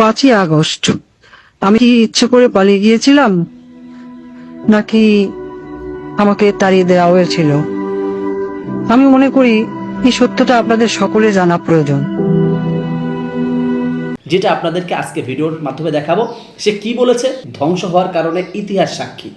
পাঁচই আগস্ট। আমি কি ইচ্ছে করে পালিয়ে গিয়েছিলাম? নাকি আমাকে তাড়িয়ে দেওয়া হয়েছিল? আমি মনে করি এই সত্যটা আপনাদের সকলে জানা প্রয়োজন। যেটা আপনাদেরকে আজকে ভিডিওর মাধ্যমে দেখাবো, সে কি বলেছে? ধ্বংস হওয়ার কারণে ইতিহাস সাক্ষী।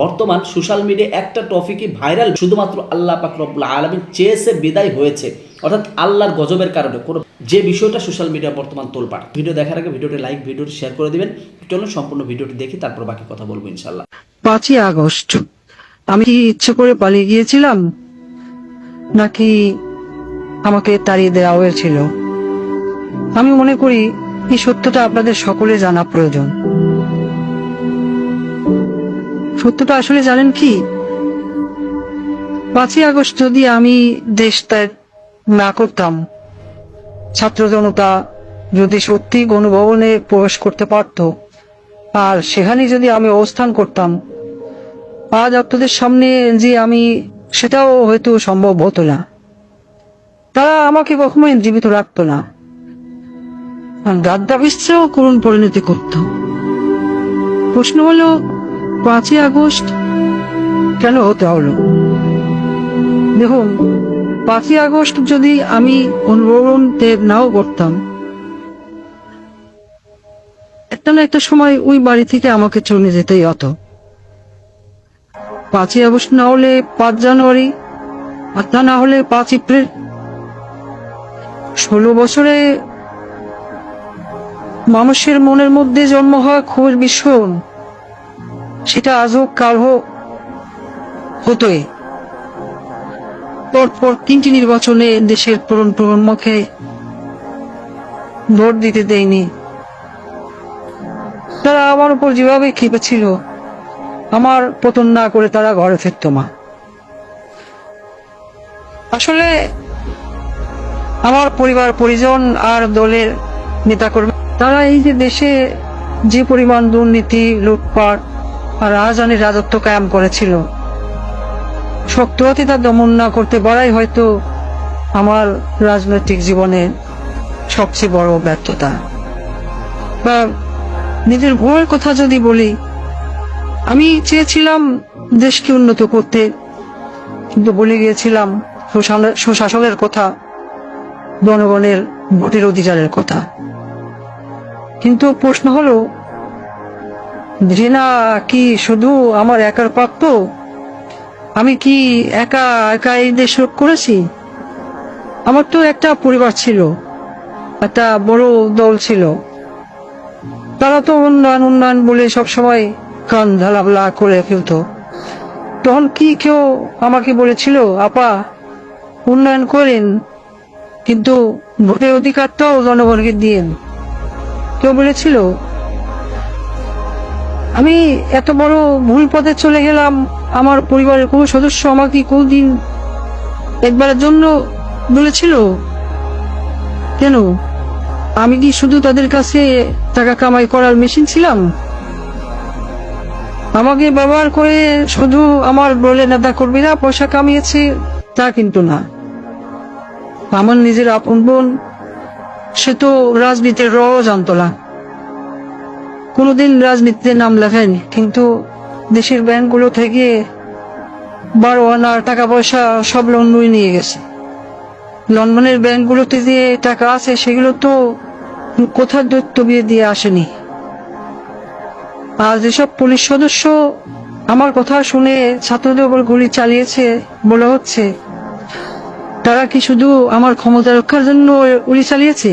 বর্তমান সোশ্যাল মিডিয়া একটা টপিকই ভাইরাল, শুধুমাত্র আল্লাহ পাক রব্বুল আলমিন চেয়েছে বিদায় হয়েছে। অর্থাৎ আল্লাহর গজবের কারণে কোনো যে বিষয়টা সোশ্যাল মিডিয়া বর্তমান তোলপাড়। ভিডিও দেখার আগে ভিডিওটি লাইক ভিডিওটি শেয়ার করে দিবেন। চলুন সম্পূর্ণ ভিডিওটি দেখি, তারপর বাকি কথা বলব ইনশাল্লাহ পাঁচই আগস্ট। আমি কি ইচ্ছে করে পালিয়ে গিয়েছিলাম? নাকি আমাকে তাড়িয়ে দেওয়া হয়েছিল? আমি মনে করি এই সত্যটা আপনাদের সকলে জানা প্রয়োজন। সত্যটা আসলে জানেন কি? পাঁচই আগস্ট যদি আমি দেশ ত্যাগ না করতাম। ছাত্র জনতা যদি সত্যি গণভবনে প্রবেশ করতে পারত, আর সেখানে যদি আমি অবস্থান করতাম, আজ আপনাদের সামনে যে আমি, সেটাও হয়তো সম্ভব হতো না। তারা আমাকে কখনোই জীবিত রাখতো না। গাদ্দাবিস্ত্রেও করুণ পরিণতি করত। প্রশ্ন হলো, পাঁচই আগস্ট কেন হতে হলো? দেখুন পাঁচই আগস্ট যদি আমি অনুভবন নাও করতাম, একটা না একটা সময় ওই বাড়ি থেকে আমাকে চলে যেতেই হতো। পাঁচই আগস্ট না হলে পাঁচ জানুয়ারি, আর তা না হলে পাঁচ এপ্রিল। ষোলো বছরে মানুষের মনের মধ্যে জন্ম হওয়া খুবই ভীষণ সেটা আজ হোক কাল হোক হতোই। পরপর তিনটি নির্বাচনে দেশের প্রণ প্রজন্মকে ভোট দিতে দেয়নি। তারা আমার উপর যেভাবে খেপেছিল আমার পতন না করে তারা ঘরে ফিরত মা আসলে আমার পরিবার, পরিজন আর দলের নেতাকর্মী, তারা এই যে দেশে যে পরিমাণ দুর্নীতি, লুটপাট আর রাজধানীর রাজত্ব কায়েম করেছিল শক্ত হাতে তা দমন না করতে পারাই হয়তো আমার রাজনৈতিক জীবনে সবচেয়ে বড় ব্যর্থতা। বা নিজের ভয়ের কথা যদি বলি, আমি চেয়েছিলাম দেশকে উন্নত করতে, কিন্তু বলে গিয়েছিলাম সুশাসনের কথা, জনগণের ভোটের অধিকারের কথা। কিন্তু প্রশ্ন হলো ঘৃণা কি শুধু আমার একার প্রাপ্ত আমি কি একা একা এই দেশ করেছি? আমার তো একটা পরিবার ছিল, একটা বড় দল ছিল। তারা তো উন্নয়ন উন্নয়ন বলে সবসময় কান ঢালাবলা করে ফেলতো। তখন কি কেউ আমাকে বলেছিল, আপা, উন্নয়ন করেন, কিন্তু ভোটের অধিকারটাও জনগণকে দিয়েন। কেউ বলেছিল আমি এত বড় ভুল পথে চলে গেলাম, আমার পরিবারের কোনো সদস্য আমাকে কোনদিন একবারের জন্য বলেছিল? কেন? আমি কি শুধু তাদের কাছে টাকা কামাই করার মেশিন ছিলাম? আমাকে ব্যবহার করে শুধু আমার বলে নেতা কর্মীরা পয়সা কামিয়েছে, তা কিন্তু না। আমার নিজের আপন বোন, সে তো রাজনীতির র জানতো না কোনোদিন রাজনীতিতে নাম লেখেনি, কিন্তু দেশের ব্যাংকগুলো থেকে বারো আনা টাকা পয়সা সব লন্ডনে নিয়ে গেছে। লন্ডনের ব্যাংকগুলোতে যে টাকা আছে, সেগুলো তো কোথার দৈত্য বিয়ে দিয়ে আসেনি। আর যেসব পুলিশ সদস্য আমার কথা শুনে ছাত্রদের উপর গুলি চালিয়েছে বলা হচ্ছে। তারা কি শুধু আমার ক্ষমতা রক্ষার জন্য গুলি চালিয়েছে?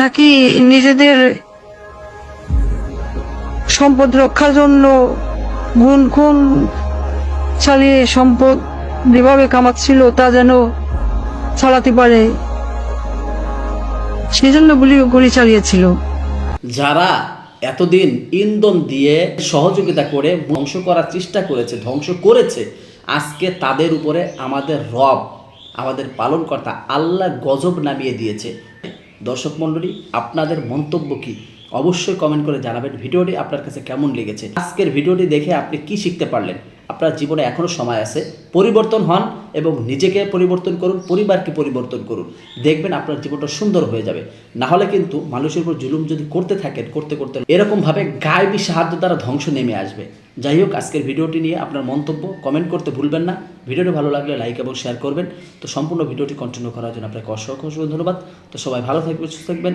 নাকি নিজেদের সম্পদ রক্ষার জন্য গুণ খুন চালিয়ে সম্পদ যেভাবে কামাচ্ছিল তা যেন চালাতে পারে, সেজন্য গুলি গুলি চালিয়েছিল। যারা এতদিন ইন্ধন দিয়ে সহযোগিতা করে ধ্বংস করার চেষ্টা করেছে, ধ্বংস করেছে, আজকে তাদের উপরে আমাদের রব, আমাদের পালনকর্তা আল্লাহ গজব নামিয়ে দিয়েছে। দর্শক মণ্ডলী, আপনাদের মন্তব্য কি? অবশ্যই কমেন্ট করে জানাবেন ভিডিওটি আপনার কাছে কেমন লেগেছে। আজকের ভিডিওটি দেখে আপনি কি শিখতে পারলেন? আপনার জীবনে এখনও সময় আছে। পরিবর্তন হন এবং নিজেকে পরিবর্তন করুন, পরিবারকে পরিবর্তন করুন। দেখবেন আপনার জীবনটা সুন্দর হয়ে যাবে। না হলে কিন্তু মানুষের উপর জুলুম যদি করতে থাকেন, করতে করতে এরকমভাবে গায়েবী সাহায্য দ্বারা ধ্বংস নেমে আসবে। যাই হোক, আজকের ভিডিওটি নিয়ে আপনার মন্তব্য কমেন্ট করতে ভুলবেন না। ভিডিওটি ভালো লাগলে লাইক এবং শেয়ার করবেন। তো সম্পূর্ণ ভিডিওটি কন্টিনিউ করার জন্য আপনাকে অসংখ্য অসংখ্য ধন্যবাদ। তো সবাই ভালো থাকবেন, সুস্থ থাকবেন।